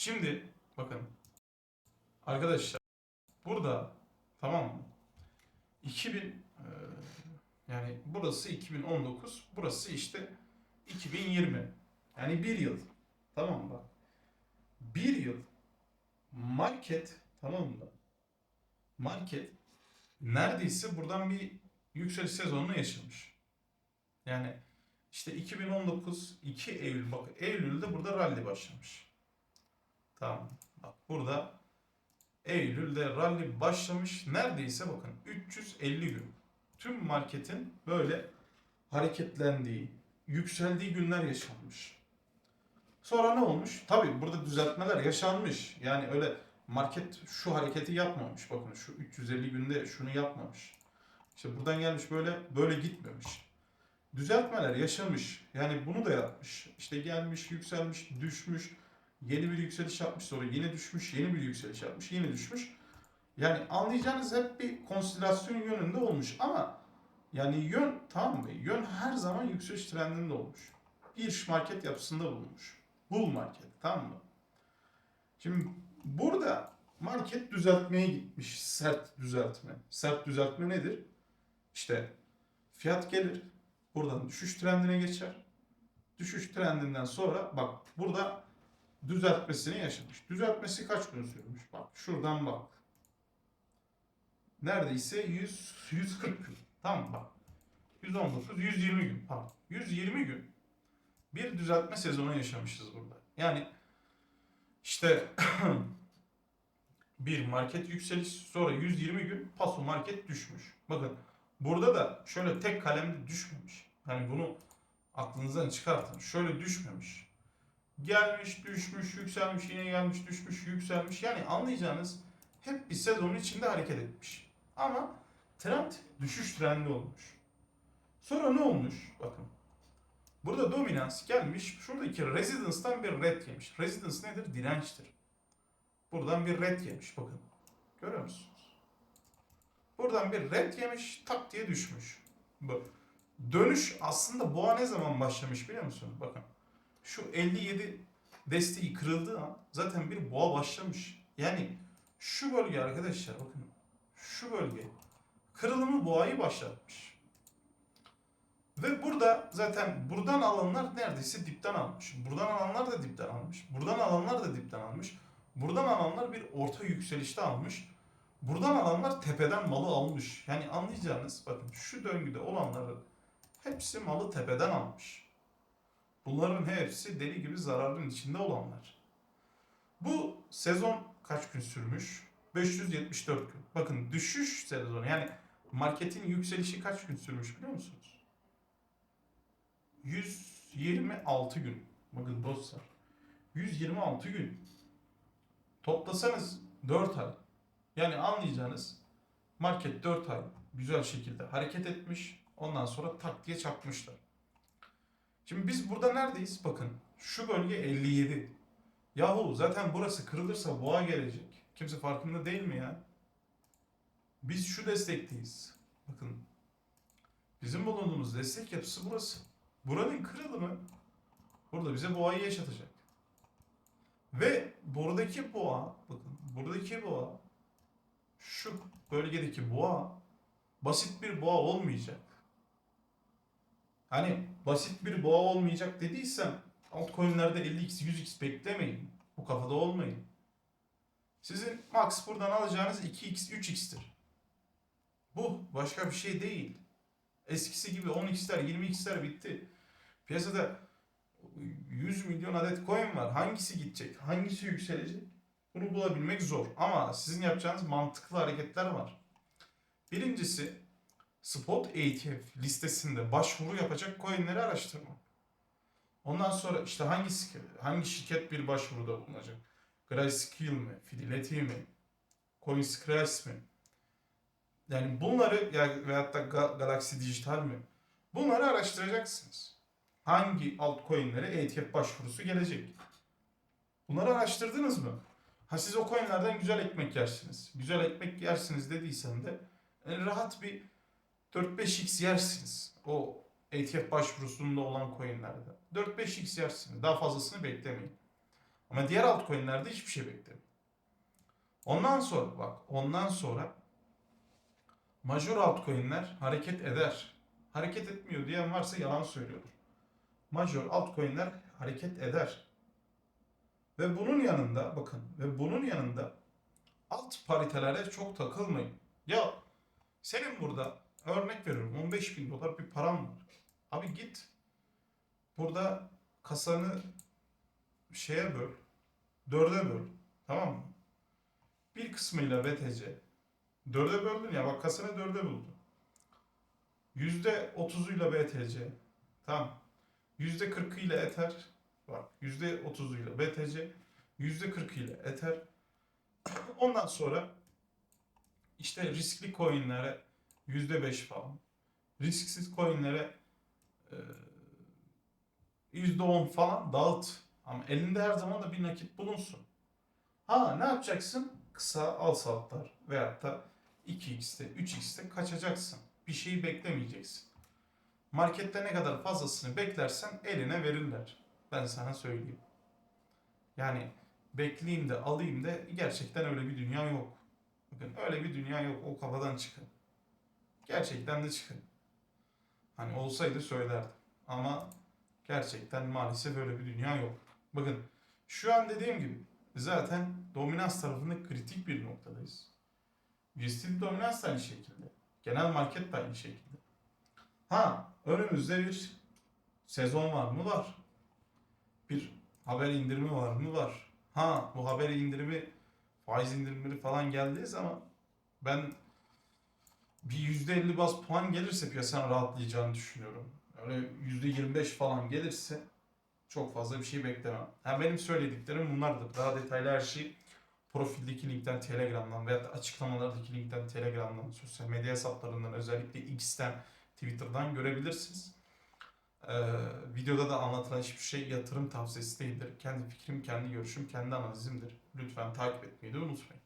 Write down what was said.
Şimdi bakın arkadaşlar burada tamam mı? 2000 e, yani burası 2019 burası işte 2020 yani bir yıl tamam mı? Bir yıl market tamam mı? Market neredeyse buradan bir yükseliş sezonunu yaşamış. Yani işte 2019 2 Eylül bak Eylül'de burada rally başlamış. Tamam. Bak burada Eylül'de rally başlamış. Neredeyse bakın 350 gün. Tüm marketin böyle hareketlendiği, yükseldiği günler yaşanmış. Sonra ne olmuş? Tabii burada düzeltmeler yaşanmış. Yani öyle market şu hareketi yapmamış. Bakın şu 350 günde şunu yapmamış. İşte buradan gelmiş böyle böyle gitmemiş. Düzeltmeler yaşamış. Yani bunu da yapmış. İşte gelmiş, yükselmiş, düşmüş. Yeni bir yükseliş yapmış sonra yine düşmüş, yeni bir yükseliş yapmış, yine düşmüş. Yani anlayacağınız hep bir konsiderasyon yönünde olmuş ama yani yön tamam mı? Yön her zaman yükseliş trendinde olmuş. Bir market yapısında bulunmuş. Bull market tamam mı? Şimdi burada market düzeltmeye gitmiş. Sert düzeltme. Sert düzeltme nedir? İşte fiyat gelir. Buradan düşüş trendine geçer. Düşüş trendinden sonra bak burada düzeltmesini yaşamış. Düzeltmesi kaç gün sürmüş? Bak şuradan bak. Neredeyse 100 140 gün. Tamam bak. 119 120 gün pardon. 120 gün bir düzeltme sezonu yaşamışız burada. Yani işte bir market yükseliş sonra 120 gün paso market düşmüş. Bakın burada da şöyle tek kalemde düşmemiş. Yani bunu aklınızdan çıkartın. Şöyle düşmemiş. Gelmiş, düşmüş, yükselmiş, yine gelmiş, düşmüş, yükselmiş. Yani anlayacağınız hep bir sezonun içinde hareket etmiş. Ama trend düşüş trendi olmuş. Sonra ne olmuş? Bakın. Burada dominans gelmiş. Şuradaki residance'dan bir red yemiş. Residence nedir? Dirençtir. Buradan bir red yemiş. Bakın. Görüyor musunuz? Buradan bir red yemiş. Tak diye düşmüş. Bu. Dönüş aslında boğa ne zaman başlamış biliyor musunuz? Bakın. Şu 57 desteği kırıldığı an zaten bir boğa başlamış. Yani şu bölge arkadaşlar bakın. Şu bölge kırılımı boğayı başlatmış. Ve burada zaten buradan alanlar neredeyse dipten almış. Buradan alanlar da dipten almış. Buradan alanlar da dipten almış. Buradan alanlar bir orta yükselişte almış. Buradan alanlar tepeden malı almış. Yani anlayacağınız bakın şu döngüde olanların hepsi malı tepeden almış. Bunların hepsi deli gibi zararın içinde olanlar. Bu sezon kaç gün sürmüş? 574 gün. Bakın düşüş sezonu yani marketin yükselişi kaç gün sürmüş biliyor musunuz? 126 gün. Bakın dostlar. 126 gün. Toplasanız 4 ay. Yani anlayacağınız market 4 ay güzel şekilde hareket etmiş. Ondan sonra tak diye çakmışlar. Şimdi biz burada neredeyiz? Bakın şu bölge 57. Yahu zaten burası kırılırsa boğa gelecek. Kimse farkında değil mi ya? Biz şu destekteyiz. Bakın bizim bulunduğumuz destek yapısı burası. Buranın kırılımı burada bize boğayı yaşatacak. Ve buradaki boğa, bakın buradaki boğa, şu bölgedeki boğa basit bir boğa olmayacak. Hani basit bir boğa olmayacak dediysem altcoin'lerde 50x 100x beklemeyin. Bu kafada olmayın. Sizin max buradan alacağınız 2x 3x'tir. Bu başka bir şey değil. Eskisi gibi 10x'ler 20x'ler bitti. Piyasada 100 milyon adet coin var. Hangisi gidecek? Hangisi yükselecek? Bunu bulabilmek zor. Ama sizin yapacağınız mantıklı hareketler var. Birincisi spot ETF listesinde başvuru yapacak coinleri araştırma. Ondan sonra işte hangi hangi şirket bir başvuruda bulunacak? Grayscale mi? Fidelity mi? CoinScratch mi? Yani bunları ya veyahut da Ga- Galaxy Digital mi? Bunları araştıracaksınız. Hangi altcoin'lere ETF başvurusu gelecek? Bunları araştırdınız mı? Ha siz o coin'lerden güzel ekmek yersiniz. Güzel ekmek yersiniz dediysem de yani rahat bir 4-5x yersiniz. O ETF başvurusunda olan coin'lerde. 4-5x yersiniz. Daha fazlasını beklemeyin. Ama diğer altcoin'lerde hiçbir şey beklemiyor. Ondan sonra bak ondan sonra major altcoin'ler hareket eder. Hareket etmiyor diyen varsa yalan söylüyordur. Major altcoin'ler hareket eder. Ve bunun yanında bakın ve bunun yanında alt paritelere çok takılmayın. Ya senin burada örnek veriyorum 15 bin dolar bir param var. Abi git burada kasanı şeye böl. Dörde böl. Tamam mı? Bir kısmıyla BTC. Dörde böldün ya bak kasanı dörde buldun. Yüzde otuzuyla BTC. Tamam. Yüzde kırkıyla Ether. Bak yüzde otuzuyla BTC. Yüzde kırkıyla Ether. Ondan sonra işte riskli coinlere yüzde beş falan. Risksiz coinlere e, yüzde on falan dağıt. Ama elinde her zaman da bir nakit bulunsun. Ha ne yapacaksın? Kısa al saatler veyahut da 2x'te 3x'te kaçacaksın. Bir şeyi beklemeyeceksin. Markette ne kadar fazlasını beklersen eline verirler. Ben sana söyleyeyim. Yani bekleyeyim de alayım da gerçekten öyle bir dünya yok. Bakın öyle bir dünya yok. O kafadan çıkın. Gerçekten de çıkın. Hani olsaydı söylerdim. Ama gerçekten maalesef öyle bir dünya yok. Bakın şu an dediğim gibi zaten dominans tarafında kritik bir noktadayız. USD dominans da aynı şekilde. Genel market de aynı şekilde. Ha önümüzde bir sezon var mı? Var. Bir haber indirimi var mı? Var. Ha bu haber indirimi faiz indirimleri falan geldiği zaman ben bir %50 bas puan gelirse piyasanın rahatlayacağını düşünüyorum. Öyle %25 falan gelirse çok fazla bir şey beklemem. Ha benim söylediklerim bunlardır. Daha detaylı her şeyi profildeki linkten Telegram'dan veya da açıklamalardaki linkten Telegram'dan, sosyal medya hesaplarından özellikle X'ten, Twitter'dan görebilirsiniz. Ee, videoda da anlatılan hiçbir şey yatırım tavsiyesi değildir. Kendi fikrim, kendi görüşüm, kendi analizimdir. Lütfen takip etmeyi de unutmayın.